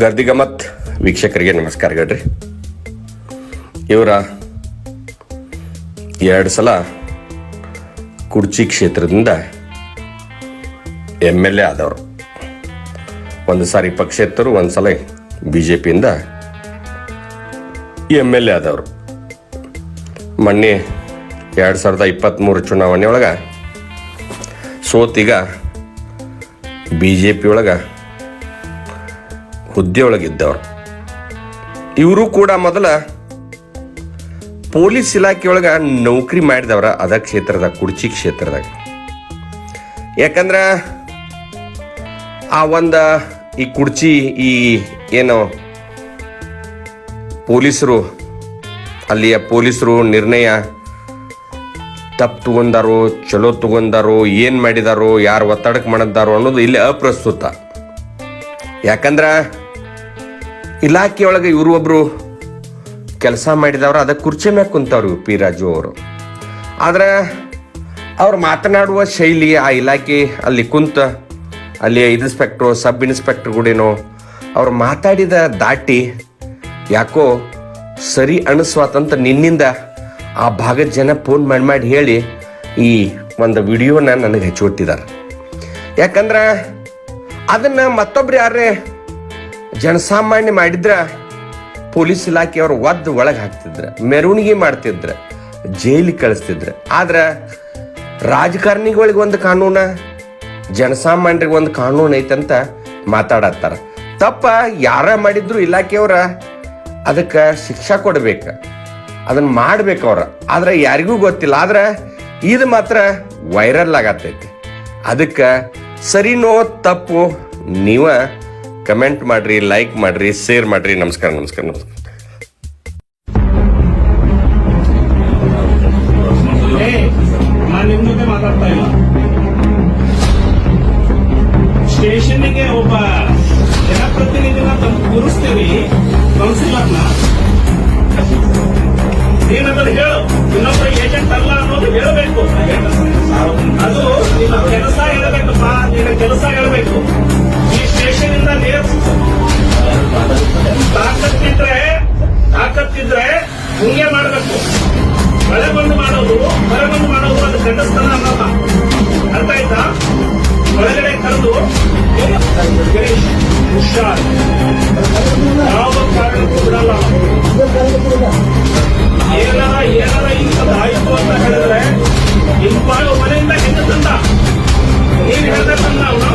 ಗರ್ದಿ ಗಮತ್ ವೀಕ್ಷಕರಿಗೆ ನಮಸ್ಕಾರಗಳ್ರಿ ಇವರ ಎರಡು ಸಲ ಕುರ್ಚಿ ಕ್ಷೇತ್ರದಿಂದ ಎಂ ಎಲ್ ಎ ಆದವರು. ಒಂದು ಸಾರಿ ಪಕ್ಷೇತರು, ಒಂದು ಸಲ ಬಿ ಜೆ ಪಿಯಿಂದ ಎಂ ಎಲ್ ಎ ಆದವರು. ಮೊನ್ನೆ ಎರಡು ಸಾವಿರದ ಇಪ್ಪತ್ತ್ಮೂರು ಚುನಾವಣೆ ಒಳಗೆ ಸೋತೀಗ ಬಿ ಜೆ ಪಿ ಒಳಗೆ ಹುದ್ದೆ ಒಳಗಿದ್ದವ್ರು ಇವರು ಕೂಡ ಮೊದಲ ಪೊಲೀಸ್ ಇಲಾಖೆಯೊಳಗ ನೌಕರಿ ಮಾಡಿದವರ, ಅದ ಕ್ಷೇತ್ರದಾಗ ಕುಡ್ಚಿ ಕ್ಷೇತ್ರದಾಗ. ಯಾಕಂದ್ರೆ ಆ ಒಂದು ಈ ಕುಡ್ಚಿ, ಈ ಏನು ಪೊಲೀಸರು, ಅಲ್ಲಿಯ ಪೊಲೀಸರು ನಿರ್ಣಯ ತಪ್ಪು ತಗೊಂಡಾರೋ, ಚಲೋ ತಗೊಂಡಾರೋ, ಏನು ಮಾಡಿದಾರೋ, ಯಾರು ಒತ್ತಡಕ್ಕೆ ಮಾಡಿದ್ದಾರೋ ಅನ್ನೋದು ಇಲ್ಲಿ ಅಪ್ರಸ್ತುತ. ಯಾಕಂದ್ರ ಇಲಾಖೆಯೊಳಗೆ ಇವರು ಒಬ್ರು ಕೆಲಸ ಮಾಡಿದವರು, ಅದಕ್ಕೆ ಕುರ್ಚಿ ಮ್ಯಾಗ ಕುಂತವ್ರು ಪಿ ರಾಜು ಅವರು. ಆದ್ರೆ ಅವ್ರು ಮಾತನಾಡುವ ಶೈಲಿ ಆ ಇಲಾಖೆ ಅಲ್ಲಿ ಕುಂತ, ಅಲ್ಲಿ ಇನ್ಸ್ಪೆಕ್ಟ್ರು ಸಬ್ ಇನ್ಸ್ಪೆಕ್ಟರ್ ಕೂಡೇನೋ ಅವ್ರು ಮಾತಾಡಿದ ದಾಟಿ ಯಾಕೋ ಸರಿ ಅನಿಸ್ವಾತಂತ ನಿನ್ನಿಂದ ಆ ಭಾಗದ ಜನ ಫೋನ್ ಮಾಡಿ ಮಾಡಿ ಹೇಳಿ ಈ ಒಂದು ವಿಡಿಯೋನ ನನಗೆ ಹಚ್ಚಿಕೊಟ್ಟಿದ್ದಾರೆ ಯಾಕಂದ್ರೆ ಅದನ್ನ ಮತ್ತೊಬ್ರು ಯಾರೇ ಜನಸಾಮಾನ್ಯ ಮಾಡಿದ್ರ ಪೊಲೀಸ್ ಇಲಾಖೆಯವರು ಒದ್ದು ಒಳಗೆ ಹಾಕ್ತಿದ್ರ, ಮೆರವಣಿಗೆ ಮಾಡ್ತಿದ್ರ, ಜೈಲಿಗೆ ಕಳಿಸ್ತಿದ್ರ. ಆದ್ರೆ ರಾಜಕಾರಣಿಗಳಿಗೆ ಒಂದು ಕಾನೂನ, ಜನಸಾಮಾನ್ಯರಿಗೆ ಒಂದು ಕಾನೂನು ಐತಂತ ಮಾತಾಡತ್ತಾರ. ತಪ್ಪ ಯಾರ ಮಾಡಿದ್ರು ಇಲಾಖೆಯವರ ಅದಕ್ಕೆ ಶಿಕ್ಷೆ ಕೊಡ್ಬೇಕು ಅದನ್ನ ಮಾಡ್ಬೇಕು ಅವ್ರ. ಆದ್ರೆ ಯಾರಿಗೂ ಗೊತ್ತಿಲ್ಲ, ಆದ್ರೆ ಇದು ಮಾತ್ರ ವೈರಲ್ ಆಗತ್ತೈತಿ ಅದಕ್ಕೆ ಸರಿನೋ ತಪ್ಪು ನೀವ ಕಮೆಂಟ್ ಮಾಡ್ರಿ ಲೈಕ್ ಮಾಡ್ರಿ ಶೇರ್ ಮಾಡ್ರಿ. ನಮಸ್ಕಾರ ನಮಸ್ಕಾರ ನಮಸ್ಕಾರ. ಸ್ಟೇಷನ್ಗೆ ಒಬ್ಬ ಜನಪ್ರತಿನಿಧಿನ ಕೂರಿಸ್ತೀವಿ. ಕೌನ್ಸಿಲರ್ನ. ನೀನದನ್ನು ಹೇಳು. ಇನ್ನೊಬ್ಬ ಏಜೆಂಟ್ ಅಲ್ಲ ಅನ್ನೋದು ಹೇಳಬೇಕು. ಅದು ನಿನ್ನ ಕೆಲಸ ಹೇಳಬೇಕಪ್ಪ ನಿನ್ನ ಕೆಲಸ ಅನ್ನಲ್ಲ ಅರ್ಥ ಆಯ್ತಾ? ಒಳಗಡೆ ಕರೆದು ಹುಷಾರ್. ಯಾವ ಕಾರಣಕ್ಕೂ ಏನಾರ ಏನಾರ ಇಂಥದ್ದು ಆಯಿತು ಅಂತ ಹೇಳಿದ್ರೆ ಇಂಪಾಳು ಮನೆಯಿಂದ ಹೆಂಗ ತಂದ? ನೀನ್ ಹೇಳ್ದೆ ತಂದ ಅವನು?